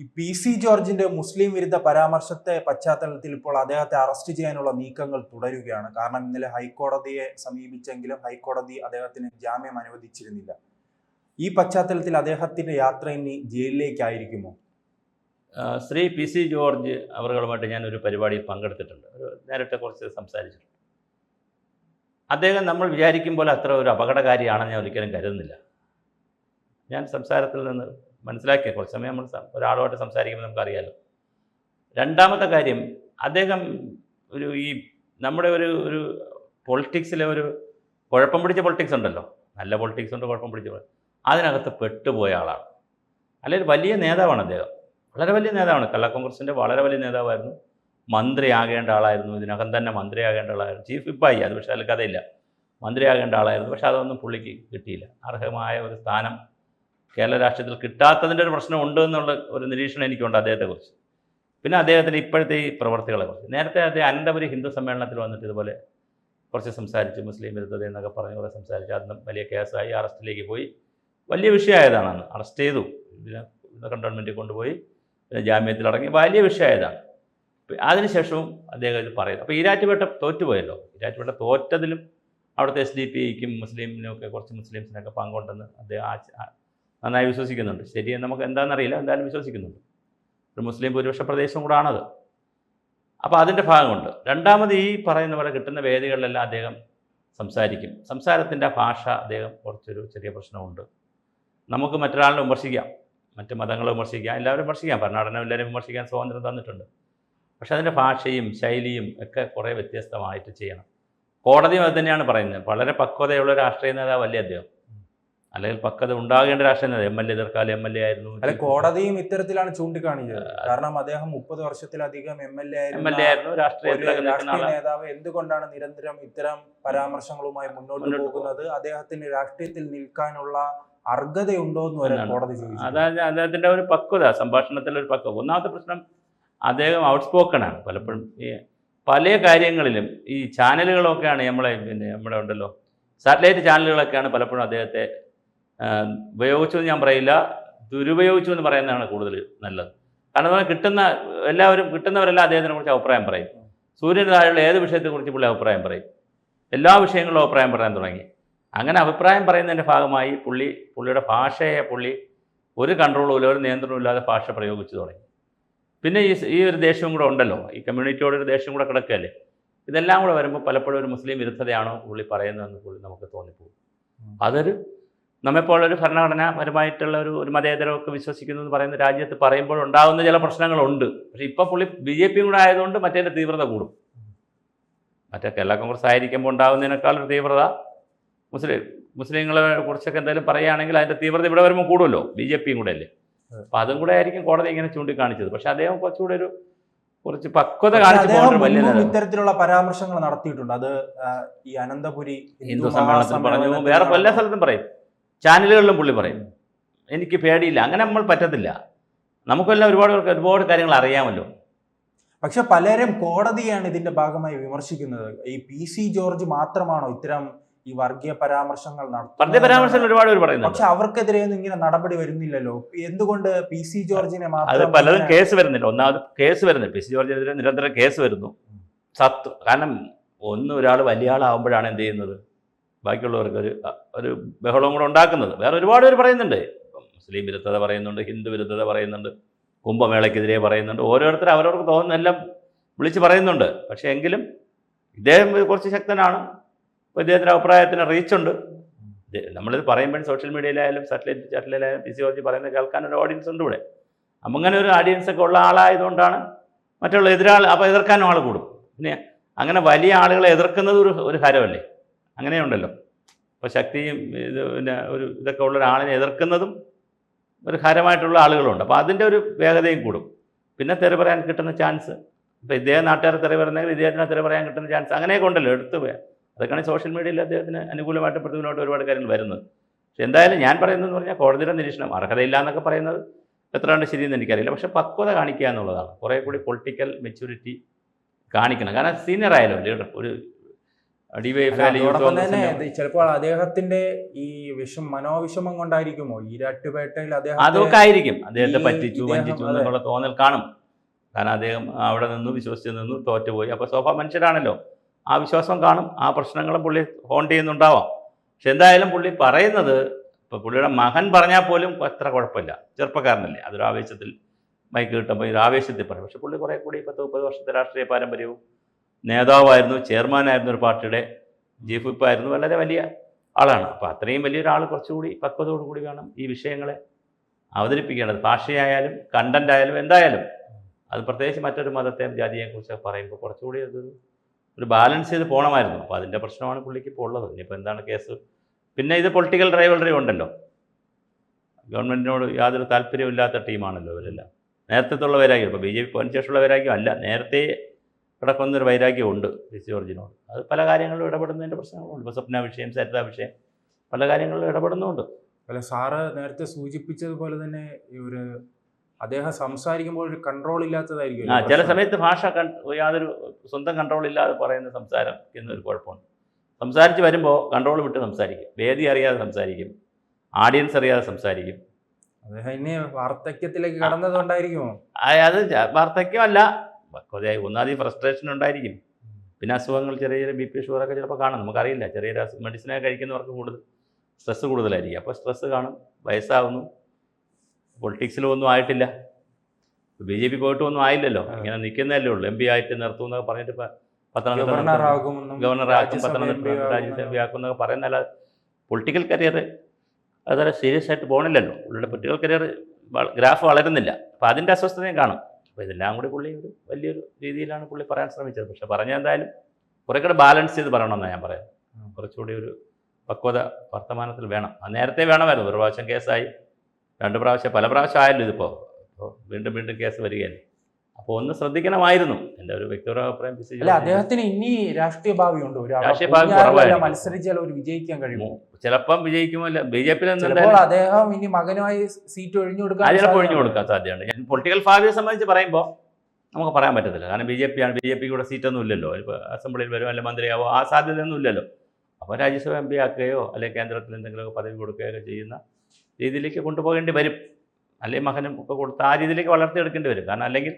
ഈ P C ജോർജിന്റെ മുസ്ലിം വിരുദ്ധ പരാമർശത്തെ പശ്ചാത്തലത്തിൽ ഇപ്പോൾ അദ്ദേഹത്തെ അറസ്റ്റ് ചെയ്യാനുള്ള നീക്കങ്ങൾ തുടരുകയാണ്. കാരണം ഇന്നലെ ഹൈക്കോടതിയെ സമീപിച്ചെങ്കിലും ഹൈക്കോടതി അദ്ദേഹത്തിന് ജാമ്യം അനുവദിച്ചിരുന്നില്ല. ഈ പശ്ചാത്തലത്തിൽ അദ്ദേഹത്തിന്റെ യാത്ര ഇനി ജയിലിലേക്കായിരിക്കുമോ? ശ്രീ പി സി ജോർജ് അവരുമായിട്ട് ഞാൻ ഒരു പരിപാടിയിൽ പങ്കെടുത്തിട്ടുണ്ട്. ഒരു നേരത്തെ കുറച്ച് സംസാരിച്ചിട്ടുണ്ട്. അദ്ദേഹം നമ്മൾ വിചാരിക്കുമ്പോൾ അത്ര ഒരു അപകടകാരിയാണെന്ന് ഞാൻ ഒരിക്കലും കരുതുന്നില്ല. ഞാൻ സംസാരത്തിൽ നിന്ന് മനസ്സിലാക്കിയ കുറച്ച് സമയം നമ്മൾ ഒരാളുമായിട്ട് സംസാരിക്കുമ്പോൾ നമുക്കറിയാലോ. രണ്ടാമത്തെ കാര്യം അദ്ദേഹം ഒരു ഈ നമ്മുടെ ഒരു ഒരു പൊളിറ്റിക്സിലെ ഒരു കുഴപ്പം പിടിച്ച പൊളിറ്റിക്സ് ഉണ്ടല്ലോ. നല്ല പൊളിറ്റിക്സ് ഉണ്ട് കുഴപ്പം പിടിച്ച അതിനകത്ത് പെട്ടുപോയ ആളാണ്. അല്ലെങ്കിൽ വലിയ നേതാവാണ് അദ്ദേഹം. വളരെ വലിയ നേതാവാണ്. കള്ള കോൺഗ്രസിന്റെ വളരെ വലിയ നേതാവായിരുന്നു. മന്ത്രിയാകേണ്ട ആളായിരുന്നു. ഇതിനകം തന്നെ മന്ത്രിയാകേണ്ട ആളായിരുന്നു. ചീഫ് വിപ്പായി അത് പക്ഷേ അതിൽ കഥയില്ല. മന്ത്രിയാകേണ്ട ആളായിരുന്നു. പക്ഷേ അതൊന്നും പുള്ളിക്ക് കിട്ടിയില്ല. അർഹമായ ഒരു സ്ഥാനം കേരള രാഷ്ട്രീയത്തിൽ കിട്ടാത്തതിന്റെ ഒരു പ്രശ്നം ഉണ്ട് എന്നുള്ള ഒരു നിരീക്ഷണം എനിക്കുണ്ട് അദ്ദേഹത്തെക്കുറിച്ച്. പിന്നെ അദ്ദേഹത്തിന്റെ ഇപ്പോഴത്തെ ഈ പ്രവർത്തികളെ കുറിച്ച് നേരത്തെ അദ്ദേഹം അനന്തപുരി ഹിന്ദു സമ്മേളനത്തിൽ വന്നിട്ട് ഇതുപോലെ കുറച്ച് സംസാരിച്ച് മുസ്ലിം വിരുദ്ധത എന്നൊക്കെ പറഞ്ഞ് കുറേ സംസാരിച്ച് അന്ന് വലിയ കേസായി അറസ്റ്റിലേക്ക് പോയി. വലിയ വിഷയമായതാണ് അന്ന്. അറസ്റ്റ് ചെയ്തു. ഇതിനെ കണ്ടോൺമെന്റിൽ കൊണ്ടുപോയി. പിന്നെ ജാമ്യത്തിലടങ്ങി വലിയ വിഷയമായതാണ്. അതിനുശേഷവും അദ്ദേഹം ഇത് പറയുന്നു. അപ്പോൾ ഈരാറ്റുപേട്ട തോറ്റുപോയല്ലോ. ഈരാറ്റുപേട്ട തോറ്റതിലും അവിടുത്തെ എസ് ഡി പിക്കും മുസ്ലിമിനൊക്കെ കുറച്ച് മുസ്ലിംസിനൊക്കെ പങ്കുണ്ടെന്ന് അദ്ദേഹം നന്നായി വിശ്വസിക്കുന്നുണ്ട്. ശരി നമുക്ക് എന്താണെന്നറിയില്ല. എന്തായാലും വിശ്വസിക്കുന്നുണ്ട്. ഒരു മുസ്ലിം ഭൂരിപക്ഷ പ്രദേശം കൂടാണത്. അപ്പോൾ അതിന്റെ ഭാഗമുണ്ട്. രണ്ടാമത് ഈ പറയുന്ന പോലെ കിട്ടുന്ന വേദികളിലെല്ലാം അദ്ദേഹം സംസാരിക്കും. സംസാരത്തിന്റെ ഭാഷ അദ്ദേഹം കുറച്ചൊരു ചെറിയ പ്രശ്നമുണ്ട്. നമുക്ക് മറ്റൊരാളിനെ വിമർശിക്കാം. മറ്റ് മതങ്ങളെ വിമർശിക്കാം. എല്ലാവരും വിമർശിക്കാം. ഭരണഘടന എല്ലാവരും വിമർശിക്കാൻ സ്വാതന്ത്ര്യം തന്നിട്ടുണ്ട്. പക്ഷെ അതിന്റെ ഭാഷയും ശൈലിയും ഒക്കെ കുറേ വ്യത്യസ്തമായിട്ട് ചെയ്യണം. കോടതിയും അത് തന്നെയാണ് പറയുന്നത്. വളരെ പക്വതയുള്ള രാഷ്ട്രീയ നേതാവല്ലേ അദ്ദേഹം? അല്ലെങ്കിൽ പക്വത ഉണ്ടാകേണ്ട രാഷ്ട്രീയ എം എൽ എ തൽക്കാലം എം എൽ എ ആയിരുന്നു. അല്ലെ കോടതിയും ഇത്തരത്തിലാണ് ചൂണ്ടിക്കാണിച്ചത്. കാരണം അദ്ദേഹം മുപ്പത് വർഷത്തിലധികം M L A M L A ആയിരുന്നു രാഷ്ട്രീയ നേതാവ് എന്തുകൊണ്ടാണ് നിരന്തരം ഇത്തരം പരാമർശങ്ങളുമായി മുന്നോട്ട് പോകുന്നത്? അദ്ദേഹത്തിന് രാഷ്ട്രീയത്തിൽ നിൽക്കാനുള്ള അർഹതയുണ്ടോ എന്ന് വരെ. കോടതി ചോദിച്ചു. അതായത് അദ്ദേഹത്തിന്റെ ഒരു പക്വത സംഭാഷണത്തിലെ ഒരു പക്വത. ഒന്നാമത്തെ പ്രശ്നം അദ്ദേഹം ഔട്ട് സ്പോക്കണാണ് പലപ്പോഴും ഈ പല കാര്യങ്ങളിലും ഈ ചാനലുകളൊക്കെയാണ് നമ്മളെ പിന്നെ നമ്മുടെ ഉണ്ടല്ലോ. സാറ്റലൈറ്റ് ചാനലുകളൊക്കെയാണ് പലപ്പോഴും അദ്ദേഹത്തെ ഉപയോഗിച്ചു എന്ന് ഞാൻ പറയില്ല. ദുരുപയോഗിച്ചു എന്ന് പറയുന്നതാണ് കൂടുതൽ നല്ലത്. കാരണം കിട്ടുന്ന എല്ലാവരും കിട്ടുന്നവരെല്ലാം അദ്ദേഹത്തിനെ കുറിച്ച് അഭിപ്രായം പറയും. സൂര്യന് താഴെയുള്ള ഏത് വിഷയത്തെക്കുറിച്ച് പുള്ളി അഭിപ്രായം പറയും? എല്ലാ വിഷയങ്ങളിലും അഭിപ്രായം പറയാൻ തുടങ്ങി. അങ്ങനെ അഭിപ്രായം പറയുന്നതിന്റെ ഭാഗമായി പുള്ളി പുള്ളിയുടെ ഭാഷയെ പുള്ളി ഒരു കൺട്രോളും ഇല്ല ഒരു നിയന്ത്രണവും ഇല്ലാതെ ഭാഷ പ്രയോഗിച്ചു തുടങ്ങി. പിന്നെ ഈ ഈ ഒരു ദേഷ്യവും കൂടെ ഉണ്ടല്ലോ. ഈ കമ്മ്യൂണിറ്റിയോട് ഒരു ദേഷ്യം കൂടെ കിടക്കുകയല്ലേ? ഇതെല്ലാം കൂടെ വരുമ്പോൾ പലപ്പോഴും ഒരു മുസ്ലിം വിരുദ്ധതയാണോ പുള്ളി പറയുന്നതെന്ന് പുള്ളി നമുക്ക് തോന്നിപ്പോകും. അതൊരു നമ്മെപ്പോലൊരു ഭരണഘടനാപരമായിട്ടുള്ള ഒരു ഒരു മതേതരമൊക്കെ വിശ്വസിക്കുന്നു എന്ന് പറയുന്ന രാജ്യത്ത് പറയുമ്പോൾ ഉണ്ടാകുന്ന ചില പ്രശ്നങ്ങളുണ്ട്. പക്ഷെ ഇപ്പോൾ പുള്ളി ബി ജെ പിയും കൂടെ ആയതുകൊണ്ട് മറ്റേതിന്റെ തീവ്രത കൂടും. മറ്റേ കേരള കോൺഗ്രസ് ആയിരിക്കുമ്പോൾ ഉണ്ടാകുന്നതിനേക്കാൾ ഒരു തീവ്രത മുസ്ലിം മുസ്ലിങ്ങളെ കുറിച്ചൊക്കെ എന്തെങ്കിലും പറയുകയാണെങ്കിൽ അതിന്റെ തീവ്രത ഇവിടെ വരുമ്പോൾ കൂടുമല്ലോ ബി ജെ പിയും കൂടെ അല്ലേ? അപ്പം അതും കൂടെ ആയിരിക്കും കോടതി ഇങ്ങനെ ചൂണ്ടിക്കാണിച്ചത്. പക്ഷെ അദ്ദേഹം കുറച്ചുകൂടെ ഒരു കുറച്ച് പക്വത കാണിച്ചു. ഇത്തരത്തിലുള്ള പരാമർശങ്ങൾ നടത്തിയിട്ടുണ്ട്. അത് ഈ അനന്തപുരി ഹിന്ദു സമ്മേളനത്തിൽ പറഞ്ഞു വേറെ പല സ്ഥലത്തും പറയും. ചാനലുകളിലും പുള്ളി പറയും. എനിക്ക് പേടിയില്ല. അങ്ങനെ നമ്മൾ പറ്റത്തില്ല. നമുക്കെല്ലാം ഒരുപാട് പേർക്ക് ഒരുപാട് കാര്യങ്ങൾ അറിയാമല്ലോ. പക്ഷെ പലരും കോടതിയാണ് ഇതിന്റെ ഭാഗമായി വിമർശിക്കുന്നത്. ഈ പി സി ജോർജ് മാത്രമാണോ ഇത്തരം ഈ വർഗീയ പരാമർശങ്ങൾ പറഞ്ഞ പരാമർശങ്ങൾ ഒരുപാട് പേര് പറയുന്നു പക്ഷെ അവർക്കെതിരെ ഇങ്ങനെ നടപടി വരുന്നില്ലല്ലോ. എന്തുകൊണ്ട് പി സി ജോർജിനെ അത് പലരും കേസ് വരുന്നില്ല. ഒന്നാമത് കേസ് വരുന്നില്ല. പി സി ജോർജിനെതിരെ നിരന്തരം കേസ് വരുന്നു. സത്തു കാരണം ഒന്ന് ഒരാൾ വലിയ ആളാവുമ്പോഴാണ് എന്ത് ചെയ്യുന്നത്? ബാക്കിയുള്ളവർക്ക് ഒരു ഒരു ബഹളവും കൂടെ ഉണ്ടാക്കുന്നത്. വേറെ ഒരുപാട് പേര് പറയുന്നുണ്ട്. മുസ്ലിം വിരുദ്ധത പറയുന്നുണ്ട് ഹിന്ദു വിരുദ്ധത പറയുന്നുണ്ട് കുംഭമേളയ്ക്കെതിരെ പറയുന്നുണ്ട്. ഓരോരുത്തർ അവരവർക്ക് തോന്നുന്ന എല്ലാം വിളിച്ച് പറയുന്നുണ്ട്. പക്ഷേ എങ്കിലും ഇദ്ദേഹം കുറച്ച് ശക്തനാണ്. അപ്പോൾ ഇദ്ദേഹത്തിന്റെ അഭിപ്രായത്തിന് റീച്ചുണ്ട് നമ്മളിത് പറയുമ്പോൾ സോഷ്യൽ മീഡിയയിലായാലും സാറ്റലൈറ്റ് ചാറ്റിലായാലും ഫിസിയോളജി പറയുന്നത് കേൾക്കാൻ ഒരു ഓഡിയൻസ് ഉണ്ട് ഇവിടെ. അപ്പം അങ്ങനെ ഒരു ഓഡിയൻസ് ഒക്കെ ഉള്ള ആളായതുകൊണ്ടാണ് മറ്റുള്ള എതിരാൾ അപ്പോൾ എതിർക്കാനും ആൾ കൂടും. പിന്നെ അങ്ങനെ വലിയ ആളുകളെ എതിർക്കുന്നത് ഒരു ഒരു ഹരമല്ലേ? അങ്ങനെയുണ്ടല്ലോ. അപ്പോൾ ശക്തിയും ഇത് പിന്നെ ഒരു ഇതൊക്കെ ഉള്ള ഒരാളിനെ എതിർക്കുന്നതും ഒരു ഹരമായിട്ടുള്ള ആളുകളുണ്ട്. അപ്പോൾ അതിന്റെ ഒരു വേഗതയും കൂടും. പിന്നെ തെറി പറയാൻ കിട്ടുന്ന ചാൻസ്. ഇപ്പോൾ ഇദ്ദേഹം നാട്ടുകാരെ തെറി പറയുന്നെങ്കിൽ ഇദ്ദേഹത്തിന് തെറി പറയാൻ കിട്ടുന്ന ചാൻസ് അങ്ങനെയൊക്കെ ഉണ്ടല്ലോ എടുത്തു പോയാൽ. അതൊക്കെയാണ് സോഷ്യൽ മീഡിയയിൽ അദ്ദേഹത്തിന് അനുകൂലമായിട്ട് പ്രതികൂലമായിട്ട് ഒരുപാട് കാര്യങ്ങൾ വരുന്നത്. പക്ഷെ എന്തായാലും ഞാൻ പറയുന്നതെന്ന് പറഞ്ഞാൽ കോടതിയുടെ നിരീക്ഷണം അർഹതയില്ല എന്നൊക്കെ പറയുന്നത് എത്ര ശരിയെന്ന് എനിക്കറിയില്ല. പക്ഷേ പക്വത കാണിക്കുക എന്നുള്ളതാണ്. കുറേ കൂടി പൊളിറ്റിക്കൽ മെച്യൂരിറ്റി കാണിക്കണം. കാരണം സീനിയർ ആയാലും ലീഡർ ഒരു അതോടൊപ്പം തന്നെ ചിലപ്പോൾ അദ്ദേഹത്തിന്റെ ഈ വിഷം മനോവിഷമം കൊണ്ടായിരിക്കുമോ? ഈരാട്ടുപേട്ടയിൽ അദ്ദേഹം അതൊക്കെ ആയിരിക്കും. അദ്ദേഹത്തെ പറ്റിച്ചു വഞ്ചിച്ചു എന്നുള്ള തോന്നൽ കാണും. കാരണം അദ്ദേഹം അവിടെ നിന്നു വിശ്വസിച്ച് നിന്നു തോറ്റുപോയി. അപ്പോൾ സോഫ മനുഷ്യരാണല്ലോ. ആ വിശ്വാസം കാണും. ആ പ്രശ്നങ്ങളും പുള്ളി ഹോണ്ട് ചെയ്യുന്നുണ്ടാവാം. പക്ഷെ എന്തായാലും പുള്ളി പറയുന്നത് ഇപ്പോൾ പുള്ളിയുടെ മകൻ പറഞ്ഞാൽ പോലും അത്ര കുഴപ്പമില്ല. ചെറുപ്പക്കാരനല്ലേ. അതൊരു ആവേശത്തിൽ മൈക്ക് കിട്ടുമ്പോൾ ഒരു ആവേശത്തിൽ പറയും. പക്ഷെ പുള്ളി കുറേ കൂടി പത്ത് മുപ്പത് വർഷത്തെ രാഷ്ട്രീയ പാരമ്പര്യവും നേതാവായിരുന്നു ചെയർമാനായിരുന്നു ഒരു പാർട്ടിയുടെ ചീഫ് വിപ്പായിരുന്നു വളരെ വലിയ ആളാണ്. അപ്പോൾ അത്രയും വലിയൊരാൾ കുറച്ചുകൂടി പക്വതയോടു കൂടി വേണം ഈ വിഷയങ്ങളെ അവതരിപ്പിക്കേണ്ടത് ഭാഷയായാലും കണ്ടന്റ് ആയാലും എന്തായാലും. അത് പ്രത്യേകിച്ച് മറ്റൊരു മതത്തെയും ജാതിയെയും കുറിച്ചൊക്കെ പറയുമ്പോൾ കുറച്ചുകൂടി അത് ഒരു ബാലൻസ് ചെയ്ത് പോകണമായിരുന്നു അപ്പോൾ അതിന്റെ പ്രശ്നമാണ് പുള്ളിക്ക് ഇപ്പോൾ ഉള്ളത്. ഇനിയിപ്പോൾ എന്താണ് കേസ്? പിന്നെ ഇത് പൊളിറ്റിക്കൽ റൈവലറി ഉണ്ടല്ലോ. ഗവൺമെന്റിനോട് യാതൊരു താല്പര്യമില്ലാത്ത ടീമാണല്ലോ ഇവരെല്ലാം. നേരത്തെ ഉള്ളവരായിരിക്കും ഇപ്പോൾ ബി ജെ പി പോയതിനു ശേഷമുള്ളവരായിരിക്കും അല്ല. നേരത്തെ കിടക്കുന്നൊരു വൈരാഗ്യമുണ്ട് പി സി ജോർജിനോട്. അത് പല കാര്യങ്ങളിലും ഇടപെടുന്നതിന്റെ പ്രശ്നങ്ങളുണ്ട്. ഇപ്പോൾ സ്വപ്ന വിഷയം സരിതാ വിഷയം പല കാര്യങ്ങളിലും ഇടപെടുന്നുണ്ട് അല്ല സാറ് നേരത്തെ സൂചിപ്പിച്ചതുപോലെ തന്നെ ഈ ഒരു അദ്ദേഹം സംസാരിക്കുമ്പോൾ ഒരു കൺട്രോൾ ഇല്ലാത്തതായിരിക്കും ആ ചില സമയത്ത് ഭാഷ കൺ യാതൊരു സ്വന്തം കൺട്രോൾ ഇല്ലാതെ പറയുന്ന സംസാരം എന്നൊരു കുഴപ്പമുണ്ട്. സംസാരിച്ച് വരുമ്പോൾ കൺട്രോൾ വിട്ട് സംസാരിക്കും. വേദി അറിയാതെ സംസാരിക്കും. ആഡിയൻസ് അറിയാതെ സംസാരിക്കും. അദ്ദേഹം ഇനി വാർദ്ധക്യത്തിലേക്ക് കടന്നതുകൊണ്ടായിരിക്കുമോ? അത് വാർദ്ധക്യമല്ല. പക്വതയായി ഒന്നാമത് ഫ്രസ്ട്രേഷൻ ഉണ്ടായിരിക്കും. പിന്നെ അസുഖങ്ങൾ ചെറിയ ചെറിയ ബി പി ഷുഗറൊക്കെ ചിലപ്പോൾ കാണും. നമുക്കറിയില്ല. ചെറിയ മെഡിസിനൊക്കെ കഴിക്കുന്നവർക്ക് കൂടുതൽ സ്ട്രെസ്സ് കൂടുതലായിരിക്കും. അപ്പോൾ സ്ട്രെസ്സ് കാണും. വയസ്സാവുന്നു. പൊളിറ്റിക്സിലും ഒന്നും ആയിട്ടില്ല. ബി ജെ പി പോയിട്ടും ഒന്നും ആയില്ലല്ലോ. ഇങ്ങനെ നിൽക്കുന്നതല്ലേ ഉള്ളൂ. എം പി ആയിട്ട് നിർത്തും എന്നൊക്കെ പറഞ്ഞിട്ട് പത്തനംതിട്ട ഗവർണർ ആക്കും ഗവർണറാക്കും പത്തനംതിട്ട MP എം രാജ്യസഭ ആക്കും എന്നൊക്കെ പറയുന്നല്ല പൊളിറ്റിക്കൽ കരിയർ അതുപോലെ സീരിയസ് ആയിട്ട് പോകണില്ലല്ലോ പുള്ളിയുടെ പൊളിറ്റിക്കൽ കരിയർ ഗ്രാഫ് വളരുന്നില്ല. അപ്പോൾ അതിന്റെ അസ്വസ്ഥതയും കാണും. അപ്പോൾ ഇതെല്ലാം കൂടി പുള്ളി ഒരു വലിയൊരു രീതിയിലാണ് പുള്ളി പറയാൻ ശ്രമിച്ചത്. പക്ഷെ പറഞ്ഞ എന്തായാലും കൂടെ ബാലൻസ് ചെയ്ത് പറയണമെന്നാണ് ഞാൻ പറയാം കുറച്ചുകൂടി ഒരു പക്വത വർത്തമാനത്തിൽ വേണം. ആ നേരത്തെ വേണമായിരുന്നു. ഒരു പ്രാവശ്യം കേസായി രണ്ട് പ്രാവശ്യം പല പ്രാവശ്യം ആയല്ലോ ഇതിപ്പോൾ അപ്പോൾ വീണ്ടും വീണ്ടും കേസ് വരികയല്ലേ. അപ്പോൾ ഒന്ന് ശ്രദ്ധിക്കണമായിരുന്നു. എന്റെ ഒരു വ്യക്തിപര അഭിപ്രായം അല്ല അദ്ദേഹത്തിന് ഇനി രാഷ്ട്രീയ ഭാവി ഒരു രാഷ്ട്രീയ ഭാവി മത്സരിച്ച് ചിലവർ മത്സരിച്ചാൽ ഒരു വിജയിക്കാൻ കഴിയുമോ ചിലപ്പം വിജയിക്കുമല്ലോ. ബി ജെ പി ചിലപ്പോൾ അദ്ദേഹം ഇനി മകനുമായി സീറ്റ് ഒഴിഞ്ഞു കൊടുക്കാൻ ചിലപ്പോൾ. ഒഴിഞ്ഞു കൊടുക്കാൻ സാധ്യതയുണ്ട്. ഞാൻ പൊളിറ്റിക്കൽ ഭാവിയെ സംബന്ധിച്ച് പറയുമ്പോൾ നമുക്ക് പറയാൻ പറ്റത്തില്ല. കാരണം ബി ജെ പി ആണ് ബി ജെ പിക്ക് ഇവിടെ സീറ്റൊന്നും ഇല്ലല്ലോ. ഇപ്പോൾ അസംബ്ലിയിൽ വരും അല്ലെങ്കിൽ മന്ത്രിയാവോ ആ സാധ്യതയൊന്നും ഇല്ലല്ലോ. അപ്പോൾ രാജ്യസഭ എം പി ആക്കുകയോ അല്ലെങ്കിൽ കേന്ദ്രത്തിൽ എന്തെങ്കിലുമൊക്കെ പദവി കൊടുക്കുകയോ ചെയ്യുന്ന രീതിയിലേക്ക് കൊണ്ടുപോകേണ്ടി വരും. അല്ലെങ്കിൽ മകനും ഒക്കെ കൊടുത്ത് ആ രീതിയിലേക്ക് വളർത്തിയെടുക്കേണ്ടി വരും. കാരണം അല്ലെങ്കിൽ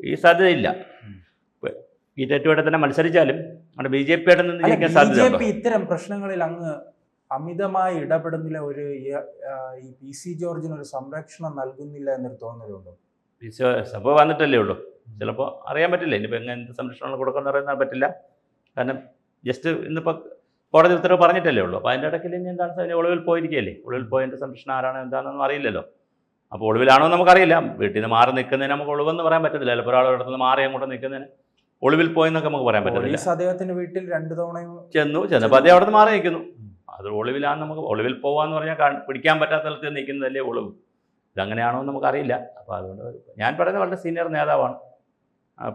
ഈ സാധ്യതയില്ല. ഈറ്റേറ്റുമായിട്ട് തന്നെ മത്സരിച്ചാലും അവിടെ ബി ജെ പിയായിട്ട് നിന്ന് ജയിക്കാൻ പി ഇത്തരം പ്രശ്നങ്ങളിൽ അങ്ങ് അമിതമായി ഇടപെടുന്നില്ല ഒരു ഈ- പി സി ജോർജിന് ഒരു സംരക്ഷണം നൽകുന്നില്ല എന്നൊരു തോന്നലുണ്ടോ പി സി സംഭവം വന്നിട്ടല്ലേ ഉള്ളൂ. ചിലപ്പോൾ അറിയാൻ പറ്റില്ല. ഇനിയിപ്പോൾ എങ്ങനെ എന്ത് സംരക്ഷണം കൊടുക്കാൻ അറിയാൻ പറ്റില്ല. കാരണം ജസ്റ്റ് ഇന്നിപ്പോൾ കോടതി ഉത്തരവ് പറഞ്ഞിട്ടല്ലേ ഉള്ളൂ. അപ്പോൾ അതിന്റെ ഇടയ്ക്ക് ഇനി എന്താണ് സാധനം ഒളിവിൽ പോയിരിക്കുകയല്ലേ? ഒളിവിൽ പോയതിന്റെ സംരക്ഷണം ആരാണ് എന്താണെന്നൊന്നും അറിയില്ലല്ലോ. അപ്പോൾ ഒളിവിലാണോ എന്ന് നമുക്കറിയില്ല. വീട്ടിൽ നിന്ന് മാറി നിൽക്കുന്നതിന് നമുക്ക് ഒളിവെന്ന് പറയാൻ പറ്റത്തില്ല. ചിലപ്പോൾ ഒരാളുടെ അടുത്ത് നിന്ന് മാറി അങ്ങോട്ട് നിൽക്കുന്നതിന് ഒളിവിൽ പോയെന്നൊക്കെ നമുക്ക് പറയാൻ പറ്റത്തില്ല. പോലീസ് അദ്ദേഹത്തിന്റെ വീട്ടിൽ രണ്ട് തവണയും ചെന്നു. ചെന്നപ്പോൾ അദ്ദേഹം അവിടെ നിന്ന് മാറി നിൽക്കുന്നു. അത് ഒളിവിലാണ് നമുക്ക് ഒളിവിൽ പോകാന്ന് പറഞ്ഞാൽ പിടിക്കാൻ പറ്റാത്ത സ്ഥലത്ത് നിൽക്കുന്നതല്ലേ ഒളിവ്. ഇതങ്ങനെയാണോ എന്ന് നമുക്കറിയില്ല. അപ്പോൾ അതുകൊണ്ട് ഞാൻ പറയുന്നത് വളരെ സീനിയർ നേതാവാണ്.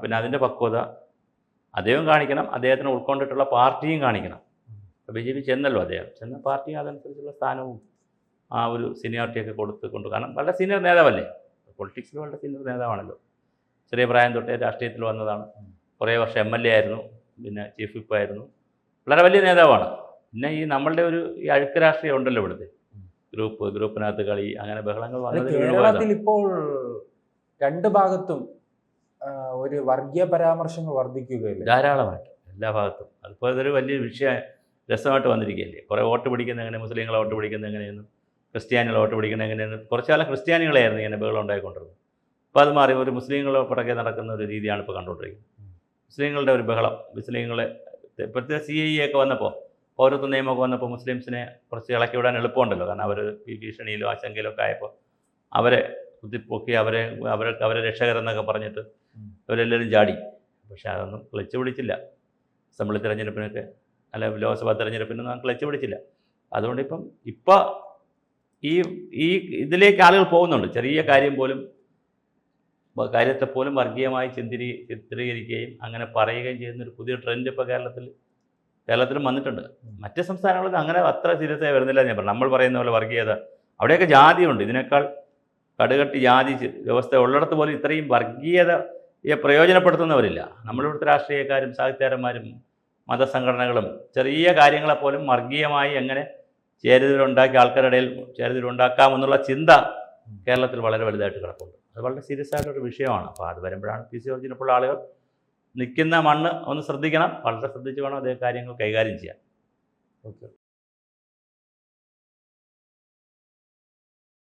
പിന്നെ അതിന്റെ പക്വത. അദ്ദേഹം കാണിക്കണം. അദ്ദേഹത്തിന് ഉൾക്കൊണ്ടിട്ടുള്ള പാർട്ടിയും കാണിക്കണം. ബി ജെ പി ചെന്നല്ലോ അദ്ദേഹം. ചെന്ന പാർട്ടി അതനുസരിച്ചുള്ള സ്ഥാനവും ആ ഒരു സീനിയോറിറ്റിയൊക്കെ കൊടുത്ത് കൊണ്ട് കാരണം വളരെ സീനിയർ നേതാവല്ലേ? പൊളിറ്റിക്സിൽ വളരെ സീനിയർ നേതാവാണല്ലോ. ചെറിയ പ്രായം തൊട്ടേ രാഷ്ട്രീയത്തിൽ വന്നതാണ്. കുറേ വർഷം എം എൽ എ ആയിരുന്നു. പിന്നെ ചീഫ് വിപ്പ് ആയിരുന്നു. വളരെ വലിയ നേതാവാണ്. പിന്നെ ഈ നമ്മളുടെ ഒരു ഈ അഴുക്ക് രാഷ്ട്രീയം ഉണ്ടല്ലോ ഇവിടുത്തെ. ഗ്രൂപ്പ് ഗ്രൂപ്പിനകത്ത് കളി അങ്ങനെ ബഹളങ്ങൾ കേരളത്തിൽ ഇപ്പോൾ രണ്ട് ഭാഗത്തും ഒരു വർഗീയ പരാമർശങ്ങൾ വർദ്ധിക്കുകയില്ല? ധാരാളമായിട്ട്. എല്ലാ ഭാഗത്തും. അതിപ്പോൾ ഇതൊരു വലിയ വിഷയം രസമായിട്ട് വന്നിരിക്കുകയല്ലേ? കുറേ വോട്ട് പിടിക്കുന്ന എങ്ങനെ? മുസ്ലിങ്ങൾ വോട്ട് പിടിക്കുന്ന എങ്ങനെയെന്നും ക്രിസ്ത്യാനികൾ വോട്ട് പിടിക്കുന്ന എങ്ങനെയെന്നും കുറച്ച് കാലം ക്രിസ്ത്യാനികളായിരുന്നു ഇങ്ങനെ ബഹളം ഉണ്ടായിക്കൊണ്ടിരുന്നത്. അപ്പോൾ അത് മാറി ഒരു മുസ്ലിങ്ങളെ പുറകെ നടക്കുന്ന ഒരു രീതിയാണ് ഇപ്പോൾ കണ്ടുകൊണ്ടിരിക്കുന്നത്. മുസ്ലിങ്ങളുടെ ഒരു ബഹളം മുസ്ലിങ്ങളെ ഇപ്പോഴത്തെ സി ഐ ഒക്കെ വന്നപ്പോൾ പൗരത്വ നിയമമൊക്കെ വന്നപ്പോൾ മുസ്ലിംസിനെ കുറച്ച് ഇളക്കി വിടാൻ എളുപ്പമുണ്ടല്ലോ. കാരണം അവർ ഈ ഭീഷണിയിലും ആശങ്കയിലും ഒക്കെ ആയപ്പോൾ അവരെ കുത്തിപ്പൊക്കി അവരെ അവരെ അവരെ രക്ഷകരെന്നൊക്കെ പറഞ്ഞിട്ട്. അവരെല്ലാവരും ചാടി. പക്ഷേ അതൊന്നും കളിച്ചു പിടിച്ചില്ല. അസംബ്ലി തെരഞ്ഞെടുപ്പിനൊക്കെ അല്ല ലോക്സഭാ തെരഞ്ഞെടുപ്പിനൊന്നും ക്ലച്ച് പിടിച്ചില്ല. അതുകൊണ്ട് ഇപ്പം ഇപ്പോൾ ഈ ഈ ഇതിലേക്ക് ആളുകൾ പോകുന്നുണ്ട്. ചെറിയ കാര്യം പോലും കാര്യത്തെ പോലും വർഗീയമായി ചിന്തിരി ചിത്രീകരിക്കുകയും അങ്ങനെ പറയുകയും ചെയ്യുന്ന ഒരു പുതിയ ട്രെൻഡ് ഇപ്പോൾ കേരളത്തിൽ കേരളത്തിലും വന്നിട്ടുണ്ട്. മറ്റ് സംസ്ഥാനങ്ങളിൽ അങ്ങനെ അത്ര സീരിയസ് വരുന്നില്ല ഞാൻ പറഞ്ഞു നമ്മൾ പറയുന്ന പോലെ വർഗീയത. അവിടെയൊക്കെ ജാതിയുണ്ട്. ഇതിനേക്കാൾ കടുകട്ടി ജാതി വ്യവസ്ഥ ഉള്ളിടത്ത് പോലും ഇത്രയും വർഗീയതയെ പ്രയോജനപ്പെടുത്തുന്നവരില്ല. നമ്മളിവിടുത്തെ രാഷ്ട്രീയക്കാരും സാഹിത്യകാരന്മാരും മതസംഘടനകളും ചെറിയ കാര്യങ്ങളെപ്പോലും വർഗീയമായി എങ്ങനെ ചേരുതിലുണ്ടാക്കി ആൾക്കാരുടെ ഇടയിൽ ചേരുതിലുണ്ടാക്കാമെന്നുള്ള ചിന്ത കേരളത്തിൽ വളരെ വലുതായിട്ട് കിടപ്പുണ്ട്. അത് വളരെ സീരിയസ് ആയിട്ടൊരു വിഷയമാണ്. അപ്പോൾ അത് വരുമ്പോഴാണ് പി സി ആളുകൾ നിൽക്കുന്ന മണ്ണ് ഒന്ന് ശ്രദ്ധിക്കണം. വളരെ ശ്രദ്ധിച്ച് വേണം അതേ കാര്യങ്ങൾ കൈകാര്യം ചെയ്യാൻ. ഓക്കെ